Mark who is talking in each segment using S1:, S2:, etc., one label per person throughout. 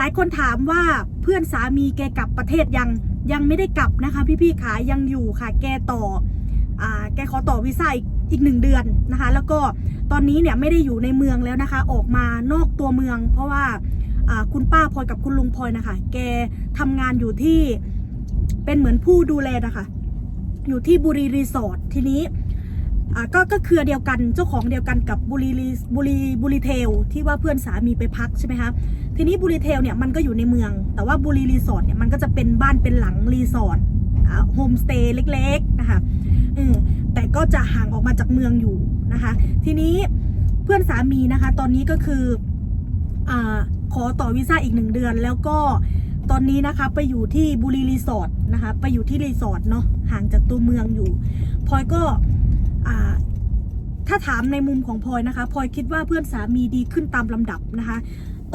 S1: หลายคนถามว่าเพื่อนสามีแกกลับประเทศยังยังไม่ได้กลับนะคะ พี่ๆขายังอยู่ค่ะ แกต่ออแกขอต่อวีซ่าอีกอีกหนึ่งเดือนนะคะ แล้วก็ตอนนี้เนี่ยไม่ได้อยู่ในเมืองแล้วนะคะ ออกมานอกตัวเมือง เพราะว่าคุณป้าพลอยกับคุณลุงพลอยนะคะ แกทำงานอยู่ที่เป็นเหมือนผู้ดูแลนะคะ อยู่ที่บุรีรีสอร์ททีนี้ อ่าก็ก็เครือเดียวกันเจ้าของเดียวกันกับบุรีบุรีบุรีเทลที่ว่าเพื่อนสามีไปพักใช่ไหมคะทีนี้บุรีเทลเนี่ยมันก็อยู่ในเมือง แต่ว่าบุรีรีสอร์ทเนี่ยมันก็จะเป็นบ้านเป็นหลังรีสอร์ทโฮมสเตย์เล็กๆนะคะเออแต่ก็จะห่างออกมาจากเมืองอยู่นะคะ ทีนี้เพื่อนสามีนะคะ ตอนนี้ก็คืออาขอต่อวีซ่าอีกหนึ่งเดือน แล้วก็ตอนนี้นะคะไปอยู่ที่บุรีรีสอร์ทนะคะ ไปอยู่ที่รีสอร์ทเนาะห่างจากตัวเมืองอยู่พลอยก็ ถ้าถามในมุมของพลอยนะคะพลอยคิดว่าเพื่อนสามีดีขึ้นตามลำดับนะคะ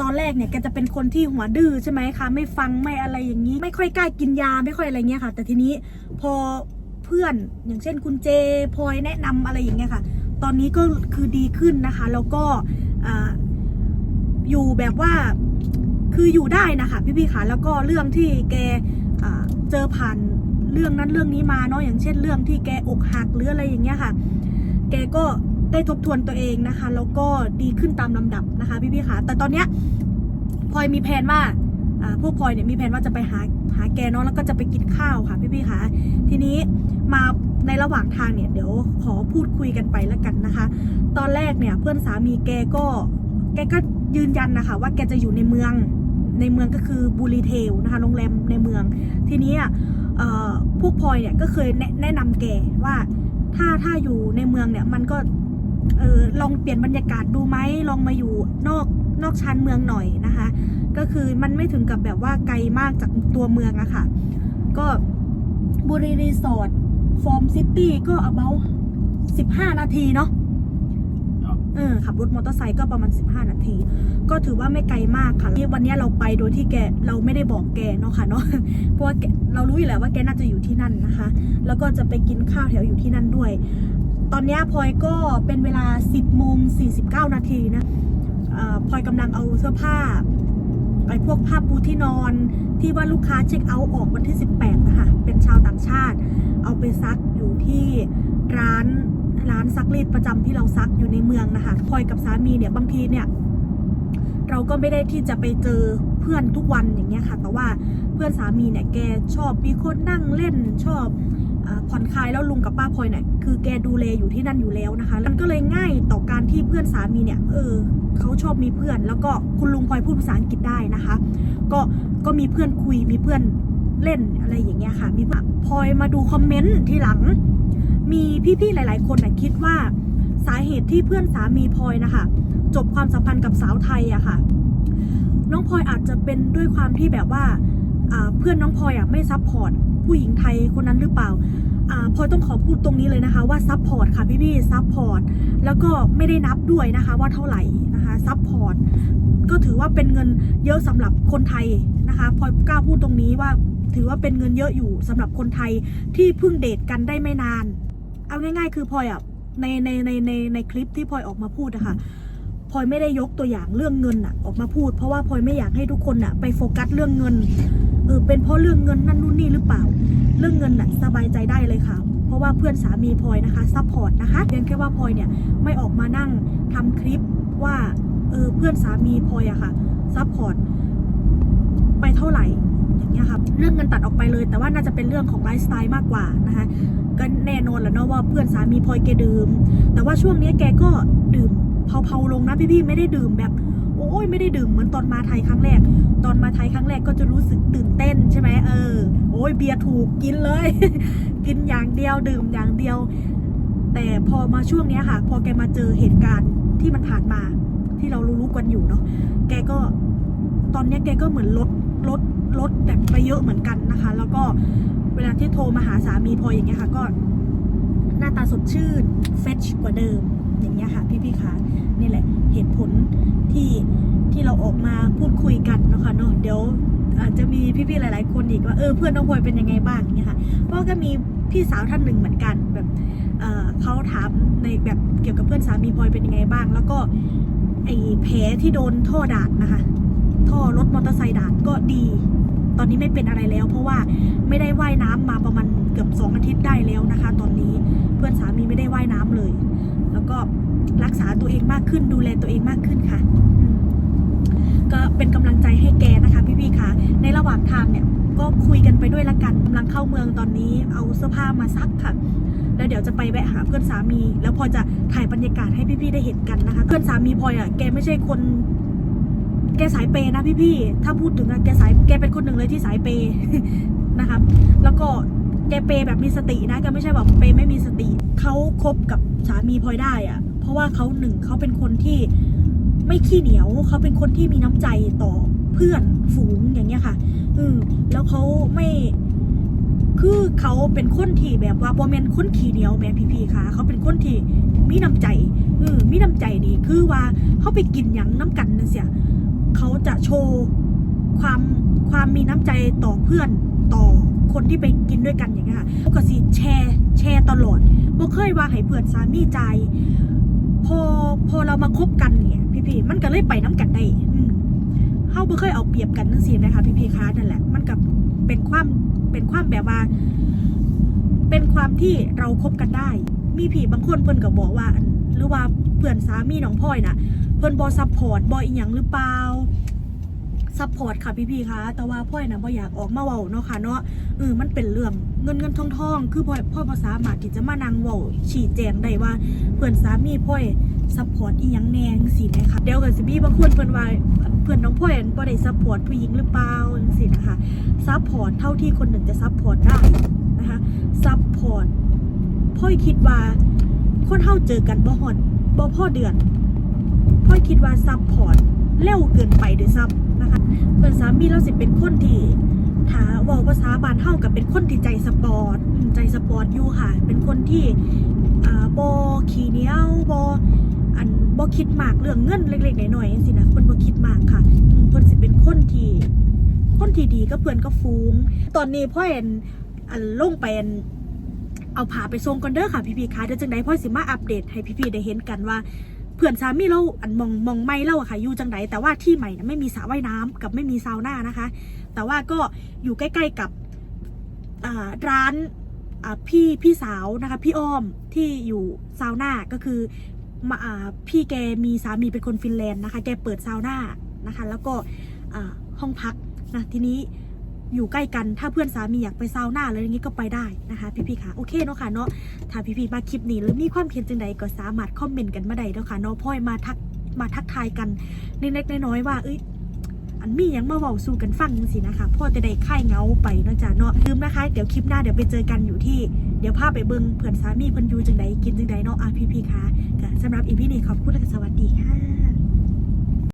S1: ตอนแรกเนี่ยแกจะเป็นคนที่หัวดื้อใช่ไหมคะไม่ฟังไม่อะไรอย่างนี้ ไม่ค่อยกล้ากินยาไม่ค่อยอะไรเงี้ยค่ะ แต่ทีนี้พอเพื่อนอย่างเช่นคุณเจพลอยแนะนำอะไรอย่างเงี้ยค่ะ ตอนนี้ก็คือดีขึ้นนะคะ แล้วก็อ่าอยู่แบบว่าคืออยู่ได้นะคะพี่ๆค่ะแล้วก็เรื่องที่แกเจอผ่าน เรื่องนั้นเรื่องนี้มาเนาะอย่างเช่นเรื่องที่แกอกหักหรืออะไรอย่างเงี้ยค่ะ แกก็ได้ทบทวนตัวเองนะคะ แล้วก็ดีขึ้นตามลำดับนะคะพี่ๆค่ะแต่ตอนเนี้ยพลอยมีแผนว่าพวกพลอยเนี่ยมีแผนว่าจะไปหาหาแกเนาะแล้วก็จะไปกินข้าวค่ะพี่ๆค่ะทีนี้มาในระหว่างทางเนี่ยเดี๋ยวขอพูดคุยกันไปแล้วกันนะคะ ตอนแรกเนี่ยเพื่อนสามีแกก็แกก็ยืนยันนะคะ ว่าแกจะอยู่ในเมืองในเมืองก็คือบูรีเทลนะคะโรงแรมในเมืองทีนี้อะ พวกพลอยเนี่ยก็เคยแนะนะนำแกว่าถ้าถ้าอยู่ในเมืองเนี่ยมันก็เออลองเปลี่ยนบรรยากาศดูไหมลองมาอยู่นอกนอกชานเมืองหน่อยนะคะ ก็คือมันไม่ถึงกับแบบว่าไกลมากจากตัวเมืองอะค่ะ ก็บุรีรีสอร์ทฟอร์มซิตี้ก็ about 15 นาทีเนาะ ขับรถมอเตอร์ไซค์ก็ประมาณ 15 นาที ก็ถือว่าไม่ไกลมากค่ะที่วันนี้เราไปโดยที่แกเราไม่ได้บอกแกเนาะค่ะเนาะเพราะว่าเรารู้อยู่แล้วว่าแกน่าจะอยู่ที่นั่นนะคะ แล้วก็จะไปกินข้าวแถวอยู่ที่นั่นด้วย ตอนนี้พลอยก็เป็นเวลา 10โมง49 นาทีนะพลอยกำลังเอาเสื้อผ้าไอ้พวกผ้าปูที่นอนที่ว่าลูกค้าเช็คเอาท์ออกวันที่ 18นะคะเป็นชาวต่างชาติ เอาไปซักอยู่ที่ร้าน ร้านซักรีดประจำที่เราซักอยู่ในเมืองนะคะพลอยกับสามีเนี่ยบางทีเนี่ยเราก็ไม่ได้ที่จะไปเจอเพื่อนทุกวันอย่างเงี้ยค่ะ แต่ว่าเพื่อนสามีเนี่ยแกชอบมีคนนั่งเล่นชอบผ่อนคลายแล้วลุงกับป้าพลอยเนี่ยคือแกดูแลอยู่ที่นั่นอยู่แล้วนะคะมันก็เลยง่ายต่อการที่เพื่อนสามีเนี่ยเออเขาชอบมีเพื่อน แล้วก็คุณลุงพลอยพูดภาษาอังกฤษได้นะคะ ก็ก็มีเพื่อนคุยมีเพื่อนเล่นอะไรอย่างเงี้ยค่ะ มีพลอยมาดูคอมเมนต์ทีหลัง มีพี่ๆหลาย ๆ คนนะคิดว่าสาเหตุที่เพื่อนสามีพลอยนะคะจบความสัมพันธ์กับสาวไทยอะค่ะ น้องพลอยอาจจะเป็นด้วยความที่แบบว่าเพื่อนน้องพลอยอะไม่ซัพพอร์ตผู้หญิงไทยคนนั้นหรือเปล่าพลอยต้องขอพูดตรงนี้เลยนะคะว่าซัพพอร์ตค่ะพี่ๆซัพพอร์ตแล้วก็ไม่ได้นับด้วยนะคะว่าเท่าไหร่นะคะซัพพอร์ตก็ถือว่าเป็นเงินเยอะสำหรับคนไทยนะคะพลอยกล้าพูดตรงนี้ว่าถือว่าเป็นเงินเยอะอยู่สำหรับคนไทยที่เพิ่งเดทกันได้ไม่นาน เอาง่ายๆ คือพลอยอะในในในในในคลิปที่พลอยออกมาพูดนะคะพลอยไม่ได้ยกตัวอย่างเรื่องเงินอะออกมาพูด เพราะว่าพลอยไม่อยากให้ทุกคนอะไปโฟกัสเรื่องเงินเออเป็นเพราะเรื่องเงินนั่นนู่นนี่หรือเปล่า เรื่องเงินอะสบายใจได้เลยค่ะ เพราะว่าเพื่อนสามีพลอยนะคะซัพพอร์ตนะคะเพียงแค่ว่าพลอยเนี่ยไม่ออกมานั่งทำคลิปว่าเออเพื่อนสามีพลอยอะค่ะซัพพอร์ตไปเท่าไหร่อย่างเงี้ยครับเรื่องเงินตัดออกไปเลย แต่ว่าน่าจะเป็นเรื่องของไลฟ์สไตล์มากกว่านะคะ ก็แน่นอนแหละเนาะว่าเพื่อนสามีพลอยแกดื่ม แต่ว่าช่วงนี้แกก็ดื่มเผาๆลงนะพี่ๆไม่ได้ดื่มแบบโอ้ยไม่ได้ดื่มเหมือนตอนมาไทยครั้งแรก ตอนมาไทยครั้งแรกก็จะรู้สึกตื่นเต้นใช่ไหมเออ โอ้ยเบียร์ถูกกินเลย กินอย่างเดียวดื่มอย่างเดียว แต่พอมาช่วงนี้ค่ะ พอแกมาเจอเหตุการณ์ที่มันผ่านมา ที่เรารู้ๆกันอยู่เนาะแกก็ตอนนี้แกก็เหมือนลดลดลดแบบไปเยอะเหมือนกันนะคะ แล้วก็ เวลาที่โทรมาหาสามีพลอยอย่างเงี้ยค่ะ ก็หน้าตาสดชื่นเฟชกว่าเดิมอย่างเงี้ยค่ะ พี่ๆคะนี่แหละเหตุผลที่ที่เราออกมาพูดคุยกันนะคะเนาะเดี๋ยวอาจจะมีพี่ๆหลาย ๆ คนอีกว่าเออเพื่อนน้องพลอยเป็นยังไงบ้างอย่างเงี้ยค่ะเพราะก็มีพี่สาวท่านหนึ่งเหมือนกันแบบเเขาถามในแบบเกี่ยวกับเพื่อนสามีพลอยเป็นยังไงบ้าง แล้วก็ไอ้แผลที่โดนท่อดาดนะคะ ท่อรถมอเตอร์ไซค์ดานก็ดี ตอนนี้ไม่เป็นอะไรแล้ว เพราะว่าไม่ได้ว่ายน้ำมาประมาณเกือบสองอาทิตย์ได้แล้วนะคะ ตอนนี้เพื่อนสามีไม่ได้ว่ายน้ำเลย แล้วก็รักษาตัวเองมากขึ้นดูแลตัวเองมากขึ้นค่ะก็เป็นกำลังใจให้แกนะคะพี่ๆค่ะ ในระหว่างทางเนี่ยก็คุยกันไปด้วยละกันกำลังเข้าเมืองตอนนี้เอาเสื้อผ้ามาซักค่ะ แล้วเดี๋ยวจะไปแวะหาเพื่อนสามี แล้วพอจะถ่ายบรรยากาศให้พี่ๆได้เห็นกันนะคะ เพื่อนสามีพลอยอะแกไม่ใช่คน แกสายเปย์นะพี่ๆถ้าพูดถึงอะแกสายแกเป็นคนหนึ่งเลยที่สายเปย์นะครับ แล้วก็แกเปย์แบบมีสตินะแกไม่ใช่แบบเปย์ไม่มีสติเขาคบกับสามีพลอยได้อะเพราะว่าเขาหนึ่งเขาเป็นคนที่ไม่ขี้เหนียวเขาเป็นคนที่มีน้ำใจต่อเพื่อนฝูงอย่างเงี้ยค่ะ อืมแล้วเขาไม่คือเขาเป็นคนที่แบบว่าโมเมนคนขี้เหนียวแม่พี่ๆค่ะ เขาเป็นคนที่มีน้ำใจออมีน้ำใจดีคือว่าเขาไปกินหยังน้ำกันนั่นเสีย เขาจะโชว์ความความมีน้ำใจต่อเพื่อนต่อคนที่ไปกินด้วยกันอย่างเงี้ยค่ะปกติแชร์แชร์ตลอดบ่เคยว่าให้เพื่อนสามีใจ พอพอเรามาคบกันเนี่ย พี่ๆมันก็เลยไปน้ำกันได้อืเฮาบ่เคยเอาเปรียบกันนั่นสินะคะพี่พีคะนั่นแหละ มันกับเป็นความเป็นความแบบว่า เป็นความที่เราคบกันได้ มีผีบางคนเพิ่นก็บอกว่าหรือว่าเพื่อนสามีน้องพลอยน่ะ เพิ่นบ่ซัพพอร์ตบ่อีหยังหรือเปล่าซัพพอร์ตค่ะพี่พีคะแต่ว่าพลอยนะบ่อยากออกมาเว้าเนาะค่ะเนาะเออมันเป็นเรื่องเงินเงินทองทองคือพลอยพ่อภาษามาที่จะมานังเว้าชี้แจงได้ว่าเพื่อนสามีพลอยซัพพอร์ตอีหยังแนงซี่นะคะเดี๋ยวก็สิมีบางคนเพิ่อนว่าเพื่อนน้องพ่อยบ่ได้ซัพพอร์ตผู้หญิงหรือเปล่าจังซี่นะคะซัพพอร์ตเท่าที่คนหนึ่งจะซัพพอร์ตได้นะคะซัพพอร์ตพ่อยคิดว่าคนเฮาเจอกันบ่ฮอดบ่พ่อเดือน คิดว่าซัพพอร์ตเร็วเกินไปด้วยซ้ำนะคะเพื่อนสามีเราสิเป็นคนที่ถ้าว้าภาษาบ้านเฮากับเป็นคนที่ใจสปอร์ตใจสปอร์ตอยู่ค่ะ เป็นคนที่อ่าบ่ขี้เนี้ยวบ่อันบ่คิดมากเรื่องเงินเล็กๆหน้อยๆจังซี่นะเพิ่นบ่คิดมากค่ะอืมเพิ่อนสิเป็นคนที่คนที่ดีก็เพื่อนก็ฟูง ตอนนี้พ่อเห็นอันลงไปอนเอาผ่าไปส่งก่อนเด้อค่ะพี่พี่ๆคะเดี๋ยวจังใดพ่อสิมาอัปเดตให้พี่พี่ๆได้เห็นกันว่า เพื่อนสามีเราอันมองมองไม่เล่าอะค่ะอยู่จังใดแต่ว่าที่ใหม่นะไม่มีสระว่ายน้ำกับไม่มีซาวน่านะคะ แต่ว่าก็อยู่ใกล้ ๆกับร้านพี่พี่สาวนะคะพี่อ้อมที่อยู่ซาวน่าก็คือมาพี่แกมีสามีเป็นคนฟินแลนด์นะคะ แกเปิดซาวน่านะคะ แล้วก็ห้องพักนะทีนี้ อยู่ใกล้กันถ้าเพื่อนสามีอยากไปซาวน่าเลยอย่างนี้ก็ไปได้นะคะพี่ๆค่ะโอเคเนาะค่ะเนาะถ้าพี่ๆมาคลิปนี้หรือมีความเห็นจังใดก็สามารถคอมเมนต์กันมาได้เนาะค่ะเนาะพ่อยมาทักมาทักทายกันเล็กๆน้อยๆว่าเอ้ยอันมีหยังมาเว้าสู่กันฟังจังสินะคะพ่อจะได้ค่ายเงาไปเนาะจ้ะเนาะลืมนะคะ เดี๋ยวคลิปหน้าเดี๋ยวไปเจอกันอยู่ที่เดี๋ยวพาไปเบิ่งเพื่อนสามีเพิ่นอยู่จังใดกินจังใดเนาะอะพี่ๆค่ะสำหรับอีพีนี้ขอบคุณและสวัสดีค่ะ